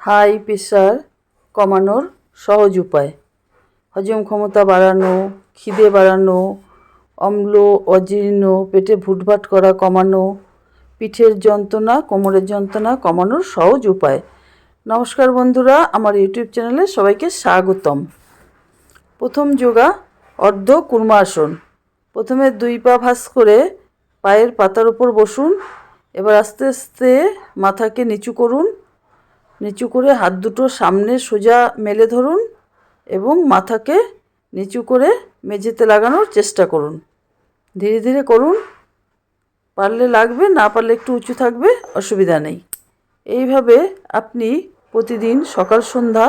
High pressure কমানোর সহজ উপায়। হজম ক্ষমতা বাড়ানো, খিদে বাড়ানো, অম্ল, অজীর্ণ, পেটে ভুটভাট করা কমানো, পিঠের যন্ত্রণা, কোমরের যন্ত্রণা কমানোর সহজ উপায়। নমস্কার বন্ধুরা, আমার ইউটিউব চ্যানেলে সবাইকে স্বাগতম। প্রথম যোগা, অর্ধ কুর্মাসন প্রথমে দুই পা ভাঁজ করে পায়ের পাতার উপর বসুন। এবার আস্তে আস্তে মাথাকে নিচু করুন। নিচু করে হাত দুটো সামনে সোজা মেলে ধরুন এবং মাথাকে নিচু করে মেঝেতে লাগানোর চেষ্টা করুন। ধীরে ধীরে করুন। পারলে লাগবে, না পারলে একটু উঁচু থাকবে, অসুবিধা নেই। এইভাবে আপনি প্রতিদিন সকাল, সন্ধ্যা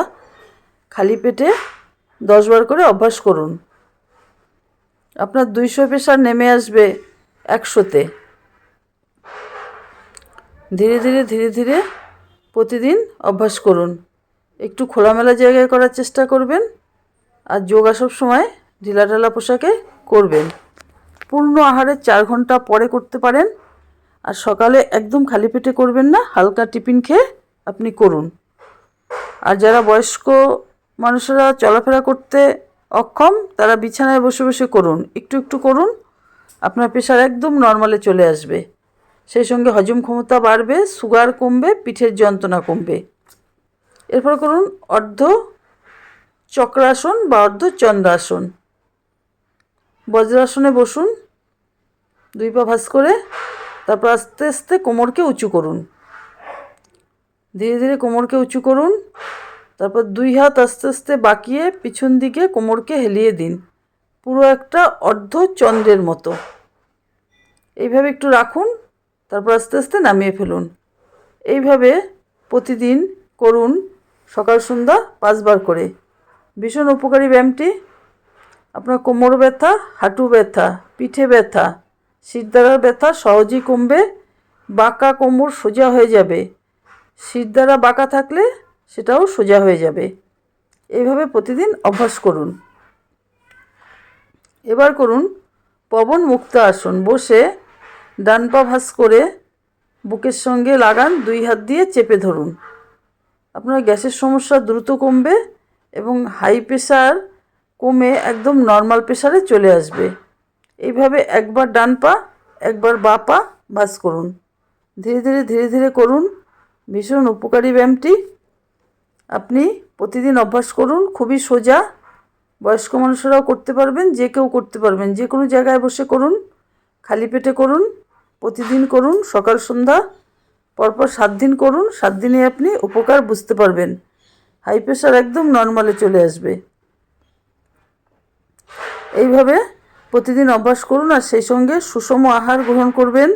খালি পেটে দশবার করে অভ্যাস করুন। আপনার দুইশো প্রেশার নেমে আসবে একশোতে। ধীরে ধীরে ধীরে ধীরে প্রতিদিন অভ্যাস করুন। একটু খোলামেলা জায়গায় করার চেষ্টা করবেন আর যোগা সব সময় ঢিলাঢালা পোশাকে করবেন। পূর্ণ আহারের চার ঘণ্টা পরে করতে পারেন আর সকালে একদম খালি পেটে করবেন না, হালকা টিফিন খেয়ে আপনি করুন। আর যারা বয়স্ক মানুষেরা চলাফেরা করতে অক্ষম, তারা বিছানায় বসে বসে করুন। একটু একটু করুন, আপনার প্রেশার একদম নর্মালে চলে আসবে। সেই সঙ্গে হজম ক্ষমতা বাড়বে, সুগার কমবে, পিঠের যন্ত্রণা কমবে। এরপর করুন অর্ধ চক্রাসন বা অর্ধ চন্দ্রাসন। বজ্রাসনে বসুন, দুই পা ভাঁজ করে, তারপর আস্তে আস্তে কোমরকে উঁচু করুন। ধীরে ধীরে কোমরকে উঁচু করুন, তারপর দুই হাত আস্তে আস্তে বাঁকিয়ে পিছন দিকে কোমরকে হেলিয়ে দিন। পুরো একটা অর্ধ চন্দ্রের মতো। এইভাবে একটু রাখুন তারপর আস্তে আস্তে নামিয়ে ফেলুন। এইভাবে প্রতিদিন করুন সকাল, সন্ধ্যা পাঁচবার করে। ভীষণ উপকারী ব্যায়ামটি। আপনার কোমর ব্যথা, হাঁটু ব্যথা, পিঠে ব্যথা শিরদাঁড়ার ব্যথা সহজেই কমবে, বাঁকা কোমর সোজা হয়ে যাবে। শিরদাঁড়া বাঁকা থাকলে সেটাও সোজা হয়ে যাবে। এইভাবে প্রতিদিন অভ্যাস করুন। এবার করুন পবন মুক্ত আসন। বসে ডান পা ভাঁজ করে বুকের সঙ্গে লাগান, দুই হাত দিয়ে চেপে ধরুন। আপনার গ্যাসের সমস্যা দ্রুত কমবে এবং হাই প্রেশার কমে একদম নর্মাল প্রেশারে চলে আসবে। এইভাবে একবার ডান পা, একবার বা পা ভাঁজ করুন। ধীরে ধীরে ধীরে ধীরে করুন। ভীষণ উপকারী ব্যায়ামটি। আপনি প্রতিদিন অভ্যাস করুন, খুবই সোজা। বয়স্ক মানুষেরাও করতে পারবেন, যে কেউ করতে পারবেন। যে কোনো জায়গায় বসে করুন, খালি পেটে করুন। প্রতিদিন করুন, সকাল, সন্ধ্যা, পরপর সাত দিন করুন, সাত দিনে আপনি উপকার বুঝতে পারবেন। হাই প্রেশার একদম নর্মালে চলে আসবে। এইভাবে প্রতিদিন অভ্যাস করুন আর সেই সঙ্গে সুষম আহার গ্রহণ করবেন।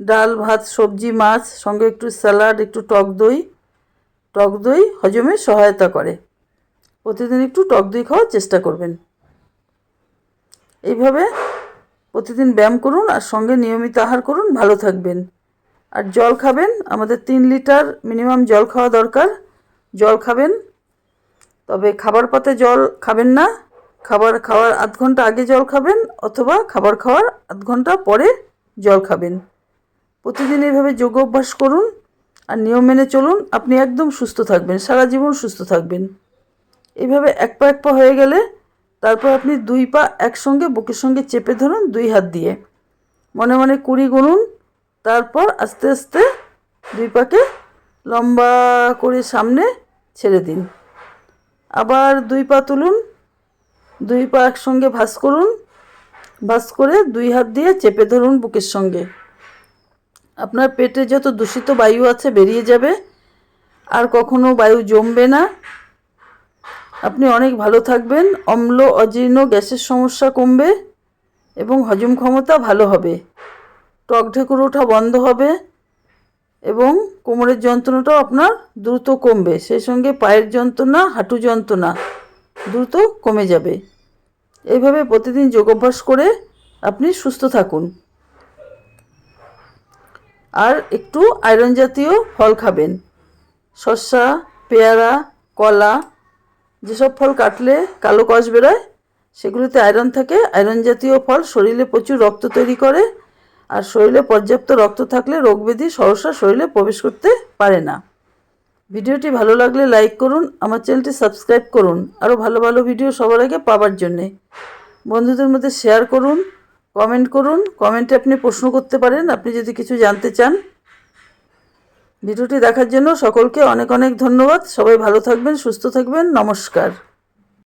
ডাল, ভাত, সবজি, মাছ, সঙ্গে একটু স্যালাড, একটু টক দই। টক দই হজমে সহায়তা করে। প্রতিদিন একটু টক দই খাওয়ার চেষ্টা করবেন। এইভাবে প্রতিদিন ব্যায়াম করুন আর সঙ্গে নিয়মিত আহার করুন, ভালো থাকবেন। আর জল খাবেন, আমাদের তিন লিটার মিনিমাম জল খাওয়া দরকার। জল খাবেন, তবে খাবার পাতে জল খাবেন না। খাবার খাওয়ার আধ ঘণ্টা আগে জল খাবেন অথবা খাবার খাওয়ার আধ ঘণ্টা পরে জল খাবেন। প্রতিদিন এইভাবে যোগ অভ্যাস করুন আর নিয়ম মেনে চলুন, আপনি একদম সুস্থ থাকবেন, সারা জীবন সুস্থ থাকবেন। এইভাবে এক পা এক পা হয়ে গেলে তারপর আপনি দুই পা একসঙ্গে বুকের সঙ্গে চেপে ধরুন দুই হাত দিয়ে। মনে মনে কুড়ি গুনুন, তারপর আস্তে আস্তে দুই পাকে লম্বা করে সামনে ছেড়ে দিন। আবার দুই পা তুলুন, দুই পা একসঙ্গে ভাঁজ করুন ভাস করে দুই হাত দিয়ে চেপে ধরুন বুকের সঙ্গে। আপনার পেটে যত দূষিত বায়ু আছে বেরিয়ে যাবে, আর কখনো বায়ু জমবে না। আপনি অনেক ভালো থাকবেন। অম্ল, অজীর্ণ, গ্যাসের সমস্যা কমবে এবং হজম ক্ষমতা ভালো হবে। টক ঢেকুর ওঠা বন্ধ হবে এবং কোমরের যন্ত্রণাটাও আপনার দ্রুত কমবে। সেই সঙ্গে পায়ের যন্ত্রণা, হাঁটু যন্ত্রণা দ্রুত কমে যাবে। এইভাবে প্রতিদিন যোগ অভ্যাস করে আপনি সুস্থ থাকুন। আর একটু আয়রন জাতীয় ফল খাবেন। শসা, পেয়ারা, কলা যেসব ফল কাটলে কালো কষ বেরোয়, সেগুলিতে আয়রন থাকে। আয়রন জাতীয় ফল শরীরে প্রচুর রক্ত তৈরি করে। আর শরীরে পর্যাপ্ত রক্ত থাকলে রোগব্যাধি সহসা শরীরে প্রবেশ করতে পারে না। ভিডিওটি ভালো লাগলে লাইক করুন, আমার চ্যানেলটি সাবস্ক্রাইব করুন। আরও ভালো ভালো ভিডিও সবার আগে পাওয়ার জন্যে। বন্ধুদের মধ্যে শেয়ার করুন কমেন্ট করুন। কমেন্টে আপনি প্রশ্ন করতে পারেন, আপনি যদি কিছু জানতে চান ভিডিওটি দেখার জন্য সকলকে অনেক অনেক ধন্যবাদ। সবাই ভালো থাকবেন সুস্থ থাকবেন। নমস্কার।